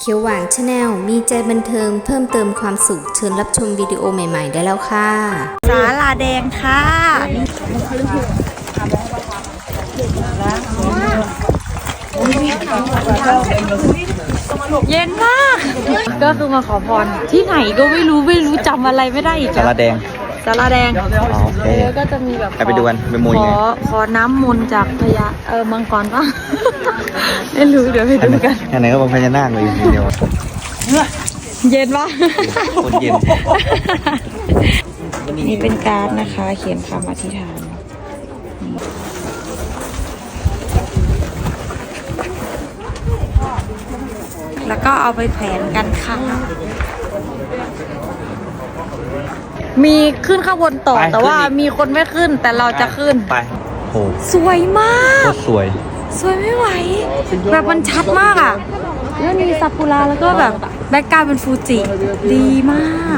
เขียวหวานชาแนลมีใจบันเทิงเพิ่มเติมความสุขเชิญรับชมวิดีโอใหม่ๆ ได้แล้วค่ะ สาลาแดงค่ะเย็นมาก ก็คือมาขอพรที่ไหนก็ไม่รู้ไม่รู้จำอะไรไม่ได้อีกสาราแดง สาราแดงอ๋อโอเค แล้วก็จะมีแบบไปไปดูกันไปมูยังขไง อขอน้ำมนต์จากพญาเออมังกรป่ะไม่รู้เดี๋ยวไปดูกัน อันไหนก็บอกพญานาคเลยทีเดียวเย็นปะโคตรเย็น นี่เป็นการ์ดนะคะ เขียนคำอธิษฐาน แล้วก็เอาไปแผนกันค่ะ มีขึ้นข้างบนต่อไปแต่ว่าขึ้นอีก มีคนไม่ขึ้นแต่เราจะขึ้น ไปโหสวยมาก โคตรสวย สวยไม่ไหว แบบมันชัดมากอะ แล้วมีซากุระแล้วก็แบบแบ็กกราวด์เป็นฟูจิ ดีมาก